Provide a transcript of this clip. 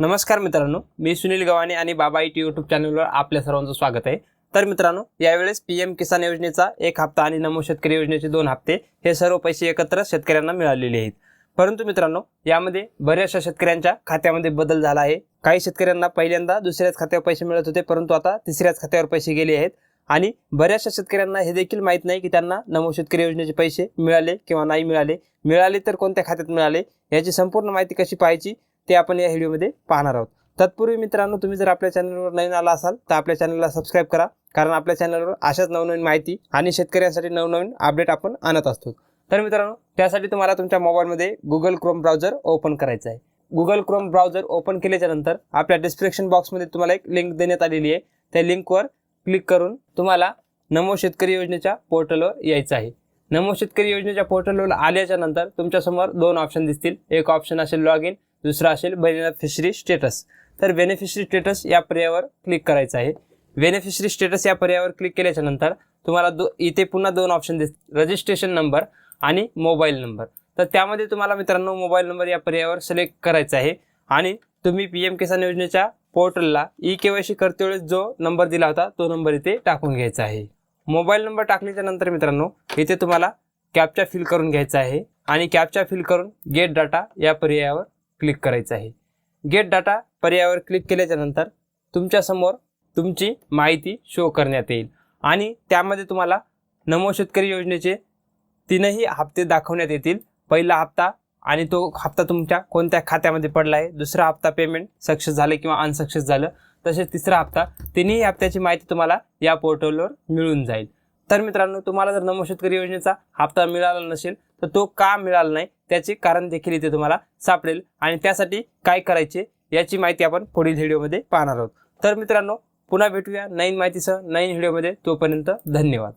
नमस्कार मित्रांनो मी सुनील गवाने आणि बाबा इट यूट्यूब चॅनलवर आपल्या सर्वांचं स्वागत आहे. तर मित्रांनो यावेळेस पी एम किसान योजनेचा एक हप्ता आणि नमो शेतकरी योजनेचे दोन हप्ते हे सर्व पैसे एकत्र शेतकऱ्यांना मिळालेले आहेत. परंतु मित्रांनो यामध्ये बऱ्याचशा शेतकऱ्यांच्या खात्यामध्ये बदल झाला आहे. काही शेतकऱ्यांना पहिल्यांदा दुसऱ्याच खात्यावर पैसे मिळत होते परंतु आता तिसऱ्याच खात्यावर पैसे गेले आहेत. आणि बऱ्याचशा शेतकऱ्यांना हे देखील माहीत नाही की त्यांना नमो शेतकरी योजनेचे पैसे मिळाले किंवा नाही मिळाले. मिळाले तर कोणत्या खात्यात मिळाले? याची संपूर्ण माहिती कशी पाहायची? ते आपण या व्हिडिओमध्ये पाहणार आहोत. तत्पूर्वी मित्रांनो तुम्ही जर आपल्या चॅनलवर नवीन आला असाल तर आपल्या चॅनलला सबस्क्राईब करा. कारण आपल्या चॅनलवर अशाच नवनवीन माहिती आणि शेतकऱ्यांसाठी नवनवीन अपडेट आपण आणत असतो. तर मित्रांनो त्यासाठी तुम्हाला तुमच्या मोबाईलमध्ये गुगल क्रोम ब्राउझर ओपन करायचं आहे. गुगल क्रोम ब्राउझर ओपन केल्याच्यानंतर आपल्या डिस्क्रिप्शन बॉक्समध्ये तुम्हाला एक लिंक देण्यात आलेली आहे. त्या लिंकवर क्लिक करून तुम्हाला नमो शेतकरी योजनेच्या पोर्टलवर यायचं आहे. नमो शेतकरी योजनेच्या पोर्टलवर आल्याच्यानंतर तुमच्यासमोर दोन ऑप्शन दिसतील. एक ऑप्शन असेल लॉग इन दुसरा असेल बेनिफिशरी स्टेटस तर बेनिफिशरी स्टेटस या पर्यायावर क्लिक करायचं आहे. बेनिफिशरी स्टेटस या पर्यायावर क्लिक केल्याच्यानंतर तुम्हाला दो इथे पुन्हा दोन ऑप्शन दिस रजिस्ट्रेशन नंबर आणि मोबाईल नंबर तर त्यामध्ये तुम्हाला मित्रांनो मोबाईल नंबर या पर्यायावर सिलेक्ट करायचा आहे. आणि तुम्ही पी एम किसान योजनेच्या पोर्टलला ई के वाय सी करते वेळेस जो नंबर दिला होता तो नंबर इथे टाकून घ्यायचा आहे. मोबाईल नंबर टाकल्याच्या नंतर मित्रांनो इथे तुम्हाला कॅपचा फिल करून घ्यायचा आहे. आणि कॅपचा फिल करून गेट डाटा या पर्यायावर क्लिक करायचं आहे. गेट डाटा पर्यायावर क्लिक केल्याच्यानंतर तुमच्यासमोर तुमची माहिती शो करण्यात येईल. आणि त्यामध्ये तुम्हाला नमो शेतकरी योजनेचे तीनही हप्ते दाखवण्यात येतील. पहिला हप्ता आणि तो हप्ता तुमच्या कोणत्या खात्यामध्ये पडला आहे दुसरा हप्ता पेमेंट सक्सेस झालं किंवा अनसक्सेस झालं तसेच तिसरा हप्ता तिन्ही हप्त्याची माहिती तुम्हाला या पोर्टलवर मिळून जाईल. तर मित्रांनो तुम्हाला जर नमो शेतकरी योजनेचा हप्ता मिळाला नसेल तर तो का मिळाला नाही त्याचे कारण देखील इथे तुम्हाला सापडेल आणि त्यासाठी काय करायचे याची माहिती आपण पुढील व्हिडिओमध्ये पाहणार आहोत. तर मित्रांनो पुन्हा भेटूया नवीन माहितीसह नवीन व्हिडिओमध्ये. तोपर्यंत धन्यवाद.